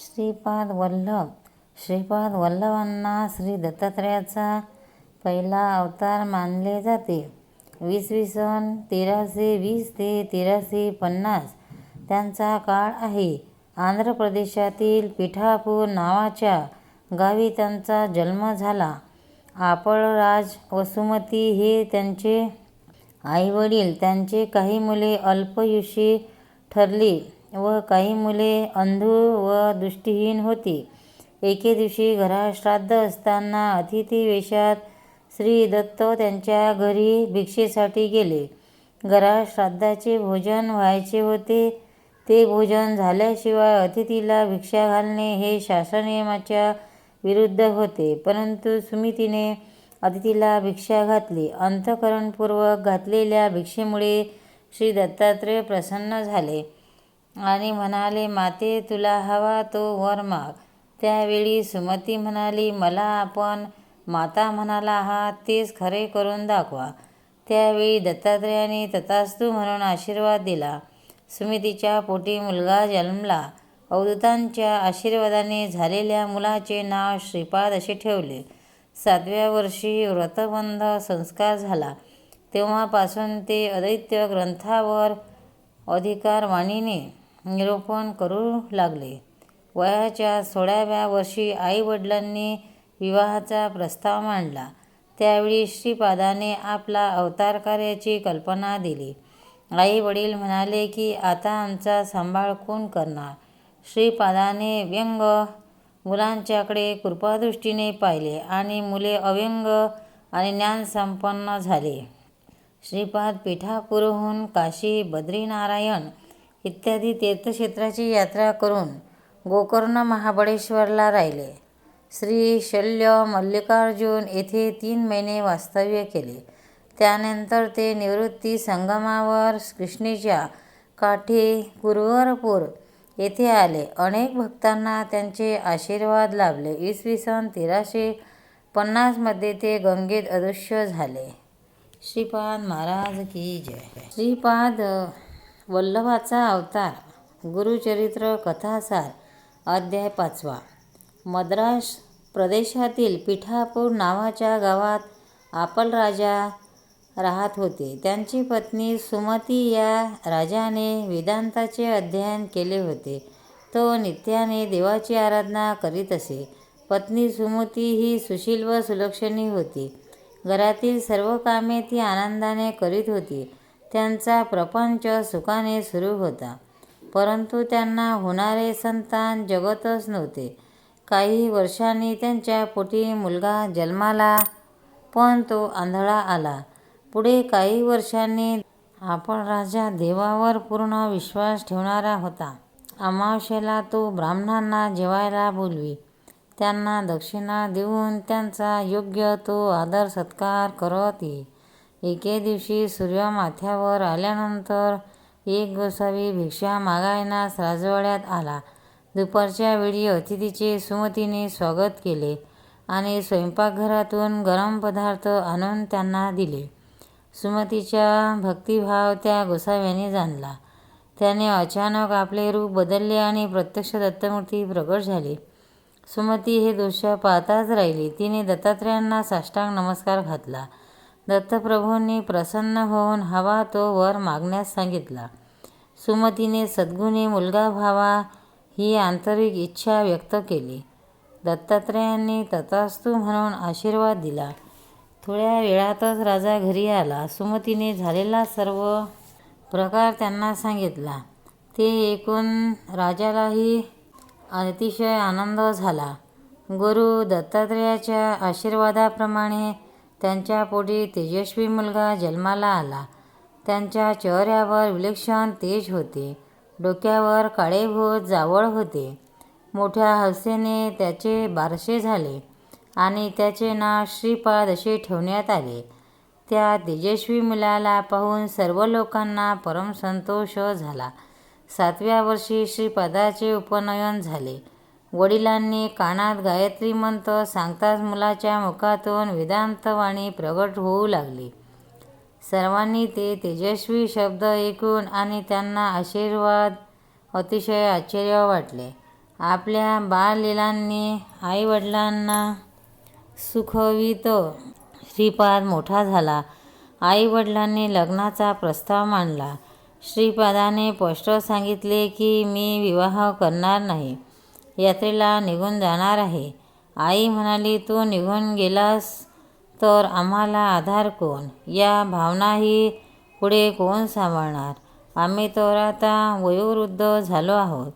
श्रीपाद वल्लभ. श्रीपाद वल्लभांना श्री दत्तात्रयाचा पहिला अवतार मानले जाते. वीसवी सन तेराशे वीस ते तेराशे पन्नास त्यांचा काळ आहे. आंध्र प्रदेशातील पिठापूर नावाच्या गावी त्यांचा जन्म झाला. आपळराज वसुमती हे त्यांचे आईवडील. त्यांचे काही मुले अल्पयुषी ठरली. व काही मुले अंधू व दृष्टिहीन होती. एके दिवशी घरात श्राद्ध असताना अतिथी वेशात श्री दत्त त्यांच्या घरी भिक्षेसाठी गेले. घरात श्राद्धाचे भोजन व्हायचे होते. ते भोजन झाल्याशिवाय अतिथीला भिक्षा घालणे हे शासननियमाच्या विरुद्ध होते परंतु सुमितीने अतिथीला भिक्षा घातली. अंतःकरणपूर्वक घातलेल्या भिक्षेमुळे श्री दत्तात्रय प्रसन्न झाले. आणि म्हणाले माते तुला हवा तो वर माग. त्यावेळी सुमती म्हणाली मला आपण माता म्हणाला आहात तेच खरे करून दाखवा. त्यावेळी दत्तात्रयाने तथास्तू म्हणून आशीर्वाद दिला. सुमितीच्या पोटी मुलगा जन्मला. अवधूतांच्या आशीर्वादाने झालेल्या मुलाचे नाव श्रीपाद असे ठेवले. सातव्या वर्षी व्रतबंध संस्कार झाला. तेव्हापासून ते अदैत्य ग्रंथावर अधिकारवाणीने निरूपण करू लागले. वयाच्या सोळाव्या वर्षी आईवडिलांनी विवाहाचा प्रस्ताव मांडला. त्यावेळी श्रीपादाने आपला अवतार कार्याची कल्पना दिली. आई वडील म्हणाले की आता आमचा सांभाळ कोण करणार? श्रीपादाने व्यंग मुलांच्याकडे कृपादृष्टीने पाहिले आणि मुले अव्यंग आणि ज्ञानसंपन्न झाले. श्रीपाद पीठापुरहून काशी बद्रीनारायण इत्यादी तीर्थक्षेत्राची यात्रा करून गोकर्ण महाबळेश्वरला राहिले. श्री शल्य मल्लिकार्जुन येथे तीन महिने वास्तव्य केले. त्यानंतर ते निवृत्ती संगमावर कृष्णेच्या काठी कुरवरपूर येथे आले. अनेक भक्तांना त्यांचे आशीर्वाद लाभले. इसवी सन तेराशे पन्नासमध्ये ते गंगेत अदृश्य झाले. श्रीपाद महाराज की जय. श्रीपाद वल्लभाचा अवतार गुरुचरित्र कथासार अध्याय पाचवा. मद्रास प्रदेशातील पिठापूर नावाच्या गावात आपलराजा राहत होते. त्यांची पत्नी सुमती या राजाने वेदांताचे अध्ययन केले होते. तो नित्याने देवाची आराधना करीत असे. पत्नी सुमती ही सुशील व सुलक्षणी होती. घरातील सर्व कामे ती आनंदाने करीत होती. त्यांचा प्रपंच सुखाने सुरू होता. परंतु त्यांना होणारे संतान जगतच नव्हते. काही वर्षांनी त्यांच्या पोटी मुलगा जन्माला पण तो आंधळा आला. पुढे काही वर्षांनी आपण राजा देवावर पूर्ण विश्वास ठेवणारा होता. अमावशेला तो ब्राह्मणांना जेवायला बोलवी. त्यांना दक्षिणा देऊन त्यांचा योग्य तो आदर सत्कार करत ये. एके दिवशी सूर्य माथ्यावर आल्यानंतर एक गोसावी भिक्षा मागायनास राजवाड्यात आला. दुपारच्या वेळी अतिथीचे सुमतीने स्वागत केले आणि स्वयंपाकघरातून गरम पदार्थ आणून त्यांना दिले. सुमतीचा भक्तिभाव त्या गोसाव्याने जाणला. त्याने अचानक आपले रूप बदलले आणि प्रत्यक्ष दत्तमूर्ती प्रकट झाली. सुमती हे दृश्य पाहताच राहिली. तिने दत्तात्रयांना साष्टांग नमस्कार घातला. दत्तप्रभूंनी प्रसन्न होऊन हवा तो वर मागण्यास सांगितला. सुमतीने सद्गुणी मुलगा व्हावा ही आंतरिक इच्छा व्यक्त केली. दत्तात्रयांनी तथास्तू म्हणून आशीर्वाद दिला. थोड्या वेळातच राजा घरी आला. सुमतीने झालेला सर्व प्रकार त्यांना सांगितला. ते ऐकून राजालाही अतिशय आनंद झाला. गुरु दत्तात्रेयाच्या आशीर्वादाप्रमाणे त्यांच्या पोटी तेजस्वी मुलगा जन्माला आला. त्यांच्या चेहऱ्यावर विलक्षण तेज होते. डोक्यावर काळेभूत जावळ होते. मोठ्या हौसेने त्याचे बारसे झाले आणि त्याचे नाव श्रीपाद असे ठेवण्यात आले. त्या तेजस्वी मुलाला पाहून सर्व लोकांना परमसंतोष झाला. सातव्या वर्षी श्रीपादाचे उपनयन झाले. वडिलांनी कानात गायत्री मंत्र सांगताच मुलाच्या मुखातून वेदांतवाणी प्रगट होऊ लागली. सर्वांनी ते तेजस्वी शब्द ऐकून आणि त्यांना आशीर्वाद अतिशय आश्चर्य वाटले. आपल्या बाललीलांनी आईवडिलांना सुखवित श्रीपाद मोठा झाला. आईवडिलांनी लग्नाचा प्रस्ताव मांडला. श्रीपादाने स्पष्ट सांगितले की मी विवाह करणार नाही. यात्रेला निघून जाणार आहे. आई म्हणाली तू निघून गेलास तर आम्हाला आधार कोण? या भावनाही पुढे कोण सांभाळणार? आम्ही तर आता वयोवृद्ध झालो आहोत.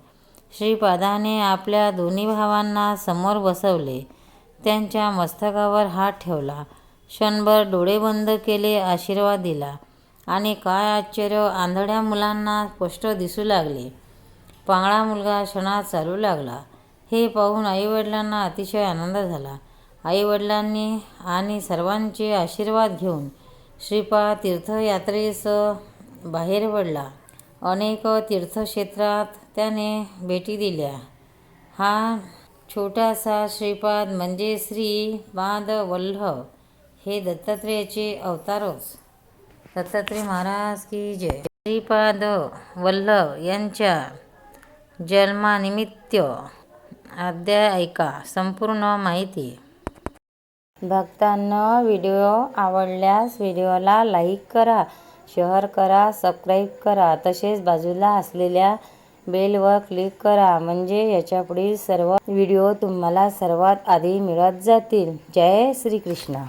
श्रीपादाने आपल्या दोन्ही भावांना समोर बसवले. त्यांच्या मस्तकावर हात ठेवला. क्षणभर डोळे बंद केले आशीर्वाद दिला. आणि काय आश्चर्य आंधळ्या मुलांना स्पष्ट दिसू लागले. पांगळा मुलगा क्षणात चालू लागला. हे पाहून आईवडिलांना अतिशय आनंद झाला. आईवडिलांनी आणि सर्वांचे आशीर्वाद घेऊन श्रीपाद तीर्थयात्रेस बाहेर पडला. अनेक तीर्थक्षेत्रात त्याने भेटी दिल्या. हा छोटासा श्रीपाद म्हणजे श्री पाद वल्लभ हे दत्तात्रेयाचे अवतारच. दत्तात्रय महाराज की जय. श्रीपाद वल्लभ यांच्या जन्मानिमित्त। अध्याय ऐका संपूर्ण माहिती. भक्तांना व्हिडिओ आवडल्यास व्हिडिओला लाईक करा शेअर करा सबस्क्राईब करा. तसेच बाजूला असलेल्या बेलवर क्लिक करा म्हणजे याच्यापुढील सर्व व्हिडिओ तुम्हाला सर्वात आधी मिळत जातील. जय श्रीकृष्ण.